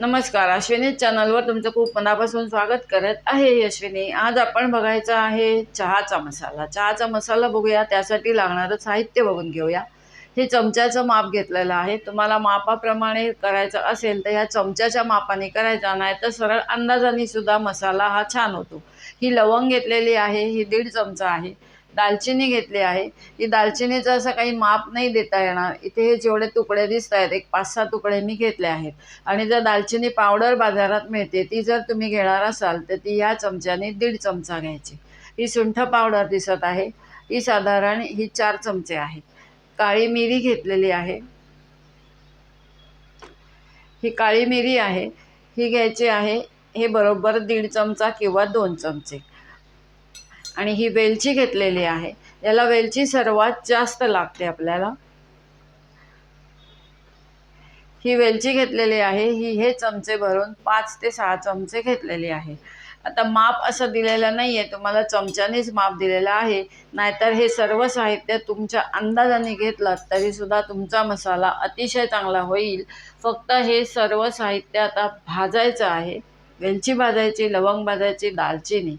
नमस्कार अश्विनी चॅनलवर तुमचं खूप मनापासून स्वागत करत आहे अश्विनी. आज आपण बघायचं आहे चहाचा मसाला. चहाचा मसाला बघूया त्यासाठी लागणारं साहित्य बघून घेऊया. हे चमच्याचं माप घेतलेलं आहे. तुम्हाला मापाप्रमाणे करायचं असेल तर ह्या चमच्याच्या मापाने करायचा नाही तर सरळ अंदाजाने सुद्धा मसाला हा छान होतो. ही लवंग घेतलेली आहे ही दीड चमचा आहे. दालचिनी घेतली आहे. ही दालचिनीचं असं काही माप नाही देता येणार इथे हे जेवढे तुकडे दिसत आहेत एक पाच सहा तुकडे मी घेतले आहेत. आणि जर दालचिनी पावडर बाजारात मिळते ती जर तुम्ही घेणार असाल तर ती ह्या चमच्याने दीड चमचा घ्यायची. ही सुंठ पावडर दिसत आहे. ही साधारण ही चार चमचे आहेत. काळी मिरी घेतलेली आहे. ही काळी मिरी आहे. ही घ्यायची आहे हे बरोबर दीड चमचा किंवा दोन चमचे. आणि ही वेलची घेतलेली आहे. याला वेलची सर्वात जास्त लागते आपल्याला. ही वेलची घेतलेली आहे. ही हे चमचे भरून पाच ते सहा चमचे घेतलेले आहे. आता माप असं दिलेलं नाही आहे तुम्हाला चमच्यानेच माप दिलेलं आहे. नाहीतर हे सर्व साहित्य तुमच्या अंदाजाने घेतलं तरीसुद्धा तुमचा मसाला अतिशय चांगला होईल. फक्त हे सर्व साहित्य आता भाजायचं आहे. वेलची भाजायची लवंग भाजायची दालचिनी.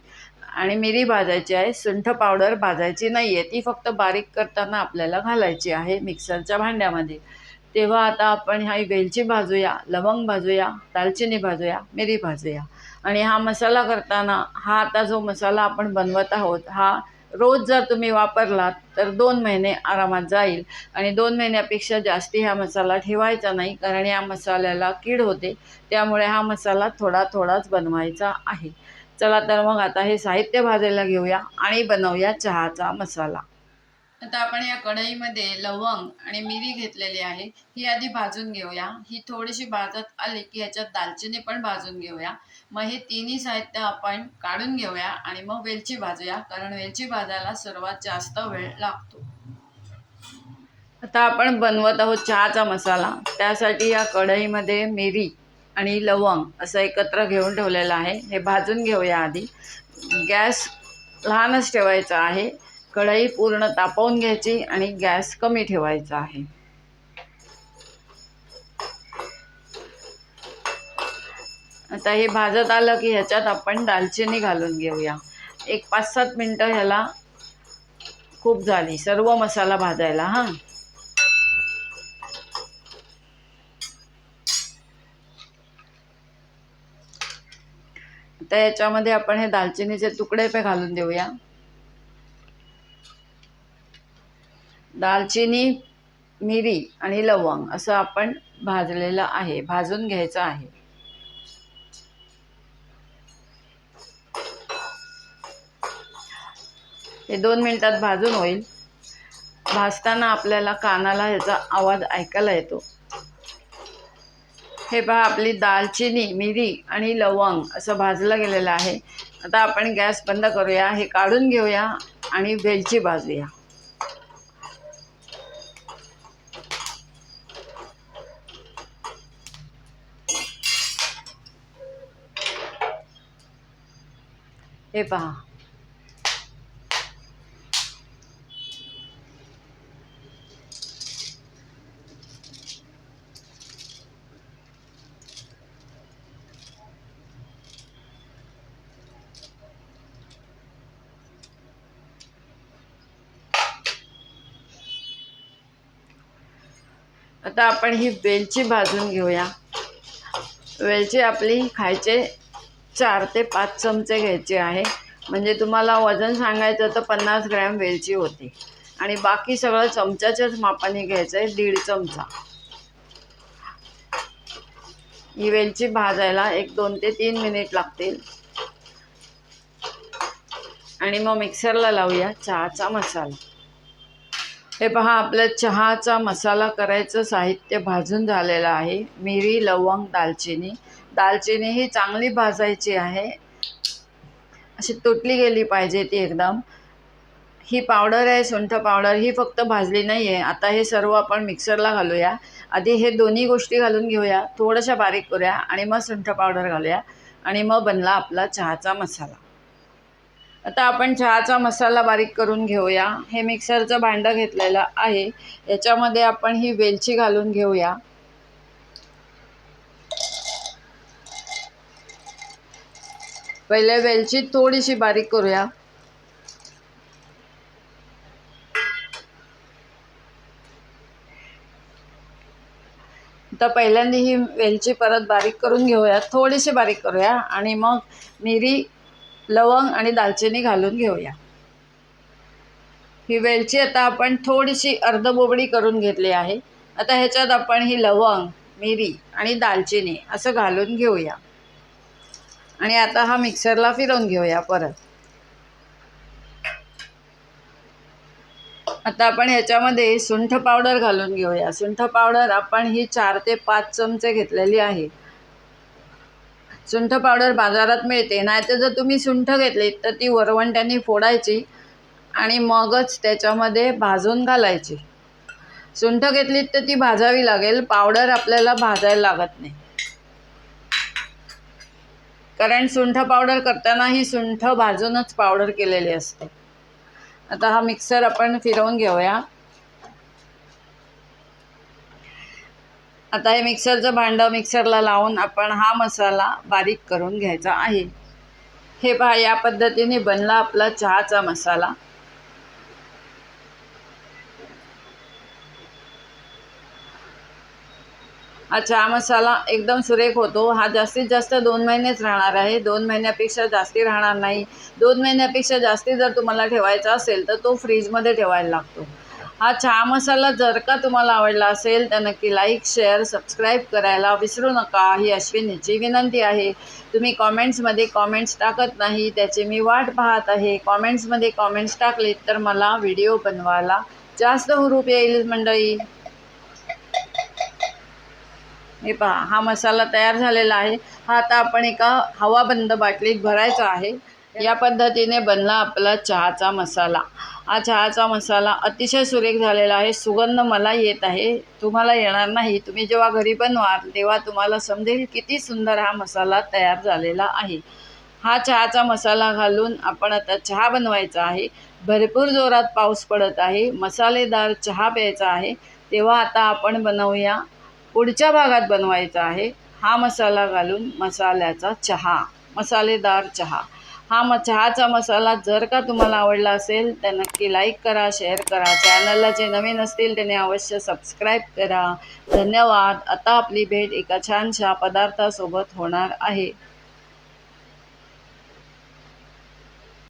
आणि मिरी भाजायची आहे. सुंठ पावडर भाजायची नाही आहे ती फक्त बारीक करताना आपल्याला घालायची आहे मिक्सरच्या भांड्यामध्ये. तेव्हा आता आपण ह्या वेलची भाजूया लवंग भाजूया दालचिनी भाजूया मिरी भाजूया. आणि हा मसाला करताना हा आता जो मसाला आपण बनवत आहोत हा रोज जर तुम्ही वापरलात तर दोन महिने आरामात जाईल. आणि दोन महिन्यापेक्षा जास्ती हा मसाला ठेवायचा नाही कारण या मसाल्याला कीड होते. त्यामुळे हा मसाला थोडा थोडाच बनवायचा आहे. चला तर मग आता हे साहित्य भाजायला घेऊया आणि बनवूया चहाचा मसाला. आता आपण या कढईमध्ये लवंग आणि मिरी घेतलेली आहे ही आधी भाजून घेऊया. ही थोडीशी भाजत आली की ह्याच्यात दालचिनी पण भाजून घेऊया. मग हे तिन्ही साहित्य आपण काढून घेऊया आणि मग वेलची भाजूया कारण वेलची भाजायला सर्वात जास्त वेळ लागतो. आता आपण बनवत आहोत चहाचा मसाला. त्यासाठी या कढईमध्ये मिरी. आणि लवंग असं एकत्र घेऊन ठेवलेलं आहे. हे भाजून घेऊया आधी. गॅस लहानच ठेवायचा आहे. कढई पूर्ण तापवून घ्यायची आणि गॅस कमी ठेवायचा आहे. आता हे भाजत आलं की ह्याच्यात आपण दालचिनी घालून घेऊया. एक पाच सात मिनटं ह्याला खूप झाली. सर्व मसाला भाजायला हां. त्या याच्यामध्ये आपण हे दालचिनीचे तुकडे पे घालून देऊया. दालचिनी मिरी आणि लवंग असं आपण भाजलेलं आहे भाजून घ्यायचं आहे. हे दोन मिनिटात भाजून होईल. भाजताना आपल्याला कानाला ह्याचा आवाज ऐकायला येतो. हे पहा आपली दालचिनी मिरी आणि लवंग असं भाजलं गेलेलं आहे. आता आपण गॅस बंद करूया हे काढून घेऊया आणि वेलची भाजूया. हे पहा आता आपण ही वेलची भाजून घेऊया. वेलची आपली खायचे चार ते पाच चमचे घ्यायचे आहे. म्हणजे तुम्हाला वजन सांगायचं तर पन्नास ग्रॅम वेलची होती. आणि बाकी सगळं चमच्याच्याच मापाने घ्यायचं आहे दीड चमचा. ही वेलची भाजायला एक दोन ते तीन मिनिट लागतील. आणि मग मिक्सरला लावूया चहाचा मसाला. हे पहा आपल्या चहाचा मसाला करायचं साहित्य भाजून झालेलं आहे. मिरी लवंग दालचिनी. दालचिनी ही चांगली भाजायची आहे. अशी तुटली गेली पाहिजे ती एकदम. ही पावडर आहे सुंठ पावडर. ही फक्त भाजली नाही आहे आता हे सर्व आपण मिक्सरला घालूया. आधी हे दोन्ही गोष्टी घालून घेऊया. थोड्याशा बारीक करूया आणि मग सुंठ पावडर घालूया. आणि मग बनला आपला चहाचा मसाला. आता आपण चहाचा मसाला बारीक करून घेऊया. हे मिक्सरचं भांडं घेतलेलं आहे. याच्यामध्ये आपण ही वेलची घालून घेऊया. पहिले वेलची थोडीशी बारीक करूया. तर पहिल्यांदा ही वेलची परत बारीक करून घेऊया. थोडीशी बारीक करूया. आणि मग मिरी लवंग आणि दालचिनी घालून घेऊया. ही वेलची आता आपण थोडीशी अर्धबोबडी करून घेतली आहे. आता ह्याच्यात आपण ही लवंग मिरी आणि दालचिनी असं घालून घेऊया. आणि आता हा मिक्सरला फिरवून घेऊया परत. आता आपण ह्याच्यामध्ये सुंठ पावडर घालून घेऊया. सुंठ पावडर आपण ही चार ते पाच चमचे घेतलेली आहे. सुंठ पावडर बाजारात मिळते. नाहीतर जर तुम्ही सुंठ घेतली तर ती वरवंट्याने फोडायची आणि मगच त्याच्यामध्ये भाजून घालायची. सुंठ घेतलीत तर ती भाजावी लागेल. पावडर आपल्याला भाजायला लागत नाही. कारण सुंठ पावडर करताना ही सुंठ भाजूनच पावडर केलेली असते. आता हा मिक्सर आपण फिरवून घेऊया. आता हे मिक्सरचं भांडं मिक्सरला लावून आपण हा मसाला बारीक करून घ्यायचा आहे. हे पहा या पद्धतीने बनला आपला चहाचा मसाला. हा चहा मसाला एकदम सुरेख होतो. हा जास्तीत जास्त दोन महिनेच राहणार आहे. दोन महिन्यापेक्षा जास्ती राहणार नाही. दोन महिन्यापेक्षा जास्ती जर तुम्हाला ठेवायचा असेल तर तो फ्रीजमध्ये ठेवायला लागतो. हा चहा मसाला जर का तुम्हाला आवडला असेल तर नक्की लाईक शेअर सबस्क्राईब करायला विसरू नका. ही अश्विनीची विनंती आहे. तुम्ही कॉमेंट्समध्ये कॉमेंट्स टाकत नाही त्याची मी वाट पाहत आहे. कॉमेंट्समध्ये कॉमेंट्स टाकलीत तर मला व्हिडिओ बनवायला जास्त हुरूप येईल मंडळी. हे पहा हा मसाला तयार झालेला आहे. हा आता आपण एका हवाबंद बाटलीत भरायचा आहे. या पद्धतीने बनला आपला चहाचा मसाला. हा चहाचा मसाला अतिशय सुरेख झालेला आहे. सुगंध मला येत आहे. तुम्हाला येणार नाही. तुम्ही जेव्हा घरी बनवाल तेव्हा तुम्हाला समजेल किती सुंदर हा मसाला तयार झालेला आहे. हा चहाचा मसाला घालून आपण आता चहा बनवायचा आहे. भरपूर जोरात पाऊस पडत आहे. मसालेदार चहा प्यायचा आहे. तेव्हा आता आपण बनवूया. पुढच्या भागात बनवायचा आहे. हा मसाला घालून मसाल्याचा चहा. मसालेदार चहा. हा म चहाचा मसाला जर का तुम्हाला आवडला असेल तर नक्की लाईक करा शेअर करा. चॅनलला जे नवीन असतील त्याने अवश्य सबस्क्राईब करा. धन्यवाद. आता आपली भेट एका छानशा पदार्थासोबत होणार आहे.